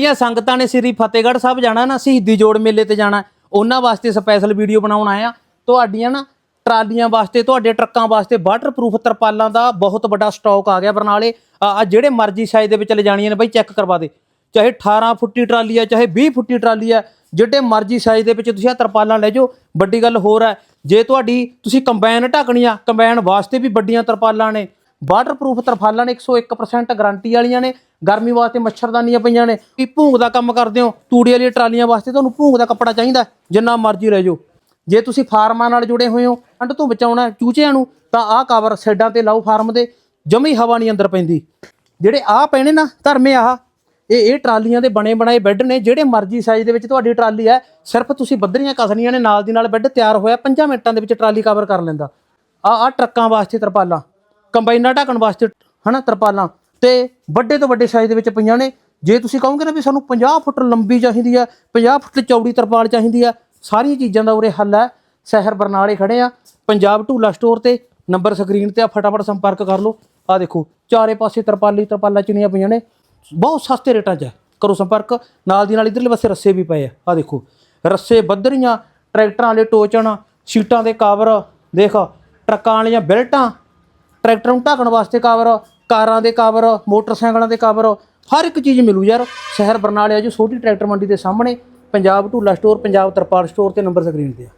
ਜਿਹੜੀਆਂ ਸੰਗਤਾਂ ਨੇ ਸ੍ਰੀ ਫਤਿਹਗੜ੍ਹ ਸਾਹਿਬ ਜਾਣਾ ਨਾ, ਸ਼ਹੀਦੀ ਜੋੜ ਮੇਲੇ ਤੇ ਜਾਣਾ, ਉਹਨਾਂ ਵਾਸਤੇ ਸਪੈਸ਼ਲ ਵੀਡੀਓ ਬਣਾਉਣ ਆਇਆ ਤੁਹਾਡੀਆਂ ਨਾ ਟਰਾਲੀਆਂ ਵਾਸਤੇ, ਤੁਹਾਡੇ ਟਰੱਕਾਂ ਵਾਸਤੇ ਵਾਟਰਪ੍ਰੂਫ ਤਰਪਾਲਾਂ ਦਾ ਬਹੁਤ ਵੱਡਾ ਸਟਾਕ ਆ ਗਿਆ ਬਰਨਾਲੇ। ਆ ਜਿਹੜੇ ਮਰਜ਼ੀ ਸਾਈਜ਼ ਦੇ ਵਿੱਚ ਲੈ ਜਾਣੀਆਂ ਨੇ ਬਾਈ ਚੈੱਕ ਕਰਵਾ ਦੇ। ਚਾਹੇ 18 ਫੁੱਟੀ ਟਰਾਲੀ ਆ, ਚਾਹੇ 20 ਫੁੱਟੀ ਟਰਾਲੀ ਆ, ਜਿਹੜੇ ਮਰਜ਼ੀ ਸਾਈਜ਼ ਦੇ ਵਿੱਚ ਤੁਸੀਂ ਆ ਤਰਪਾਲਾਂ ਲੈ ਜਾਓ, ਵੱਡੀ ਗੱਲ ਹੋਰ ਹੈ ਜੇ ਤੁਹਾਡੀ, ਤੁਸੀਂ ਕੰਬਾਈਨ ਢੱਕਣੀ ਆ ਕੰਬਾਈਨ ਵਾਸਤੇ ਵੀ ਵੱਡੀਆਂ ਤਰਪਾਲਾਂ ਨੇ ਵਾਟਰਪ੍ਰੂਫ ਤਰਫਾਲਾਂ ਨੇ 101% ਗਾਰੰਟੀ ਵਾਲੀਆਂ ਨੇ। ਗਰਮੀ ਵਾਸਤੇ ਮੱਛਰਦਾਨੀਆਂ ਪਈਆਂ ਨੇ। ਕੀ ਭੂੰਗ ਦਾ ਕੰਮ ਕਰਦੇ ਹੋ? ਤੂੜੀ ਵਾਲੀਆਂ ਟਰਾਲੀਆਂ ਵਾਸਤੇ ਤੁਹਾਨੂੰ ਭੂੰਗ ਦਾ ਕੱਪੜਾ ਚਾਹੀਦਾ ਜਿੰਨਾ ਮਰਜ਼ੀ ਰਹਿ ਜਾਓ। ਜੇ ਤੁਸੀਂ ਫਾਰਮਾਂ ਨਾਲ ਜੁੜੇ ਹੋਏ ਹੋ, ਠੰਡ ਤੋਂ ਬਚਾਉਣਾ ਚੂਚਿਆਂ ਨੂੰ, ਤਾਂ ਆਹ ਕਵਰ ਸੈਡਾਂ ਤੇ ਲਾਓ ਫਾਰਮ ਦੇ। ਜਮੀ ਹਵਾ ਨਹੀਂ ਅੰਦਰ ਪੈਂਦੀ। ਜਿਹੜੇ ਆਹ ਪੈਣੇ ਨਾ ਧਰਮੇ ਆਹ, ਇਹ ਇਹ ਟਰਾਲੀਆਂ ਦੇ ਬਣੇ ਬਣਾਏ ਬੈੱਡ ਨੇ, ਜਿਹੜੇ ਮਰਜ਼ੀ ਸਾਈਜ਼ ਦੇ ਵਿੱਚ ਤੁਹਾਡੀ ਟਰਾਲੀ ਹੈ, ਸਿਰਫ ਤੁਸੀਂ ਬੱਦਰੀਆਂ ਕਸਣੀਆਂ ਨੇ, ਨਾਲ ਦੀ ਨਾਲ ਬੈੱਡ ਤਿਆਰ ਹੋਇਆ 5 ਮਿੰਟਾਂ ਦੇ ਵਿੱਚ ਟਰਾਲੀ ਕਵਰ ਕਰ ਲੈਂਦਾ। ਆ ਆ ਟਰੱਕਾਂ ਵਾਸਤੇ ਤਰਪਾਲਾਂ। ਕੰਬਾਈਨਾਂ ਢੱਕਣ ਵਾਸਤੇ, ਹਨਾ, ਤਰਪਾਲਾਂ। ਤੇ ਵੱਡੇ ਤੋਂ ਵੱਡੇ ਸਾਈਜ਼ ਦੇ ਵਿੱਚ ਪਈਆਂ ਨੇ। ਜੇ ਤੁਸੀਂ ਕਹੋਗੇ ਨਾ ਵੀ ਸਾਨੂੰ 50 ਫੁੱਟ ਲੰਬੀ ਚਾਹੀਦੀ ਆ 50 ਫੁੱਟ ਚੌੜੀ ਤਰਪਾਲ ਚਾਹੀਦੀ ਆ, ਸਾਰੀਆਂ ਚੀਜ਼ਾਂ ਦਾ ਉਰੇ ਹੱਲ ਹੈ ਸ਼ਹਿਰ ਬਰਨਾਲੇ ਖੜੇ ਆ। ਪੰਜਾਬ ਢੂਲਾ ਸਟੋਰ ਤੇ ਨੰਬਰ ਸਕਰੀਨ ਤੇ ਆ, ਫਟਾਫਟ ਸੰਪਰਕ ਕਰ ਲਓ। ਆ ਦੇਖੋ, ਚਾਰੇ ਪਾਸੇ ਤਰਪਾਲੀ, ਤਰਪਾਲਾਂ ਚੁਣੀਆਂ ਪਈਆਂ ਨੇ। ਬਹੁਤ ਸਸਤੇ ਰੇਟਾਂ 'ਚ ਹੈ। ਕਰੋ ਸੰਪਰਕ। ਨਾਲ ਦੀ ਨਾਲ ਇਧਰਲੇ ਪਾਸੇ ਰੱਸੇ ਵੀ ਪਏ ਆ। ਆ ਦੇਖੋ, ਰੱਸੇ ਬੱਦਰੀਆਂ ਟਰੈਕਟਰਾਂ ਵਾਲੇ ਟੋਚਣ, ਸੀਟਾਂ ਦੇ ਕਵਰ ਦੇਖ, ਟਰੱਕਾਂ ਵਾਲੀਆਂ ਬੈਲਟਾਂ ਟਰੈਕਟਰ ਨੂੰ ਢੱਕਣ ਵਾਸਤੇ ਕਵਰ ਕਾਰਾਂ ਦੇ ਕਵਰ ਮੋਟਰਸਾਈਕਲਾਂ ਦੇ ਕਵਰ ਹਰ ਇੱਕ ਚੀਜ਼ ਮਿਲੂ ਯਾਰ। ਸ਼ਹਿਰ ਬਰਨਾਲੇ ਆ ਜੋ, ਛੋਟੀ ਟਰੈਕਟਰ ਮੰਡੀ ਦੇ ਸਾਹਮਣੇ, ਪੰਜਾਬ ਢੂਲਾ ਸਟੋਰ ਪੰਜਾਬ ਤਰਪਾਲ ਸਟੋਰ ਤੇ ਨੰਬਰ ਸਕਰੀਨ ਤੇ ਆ।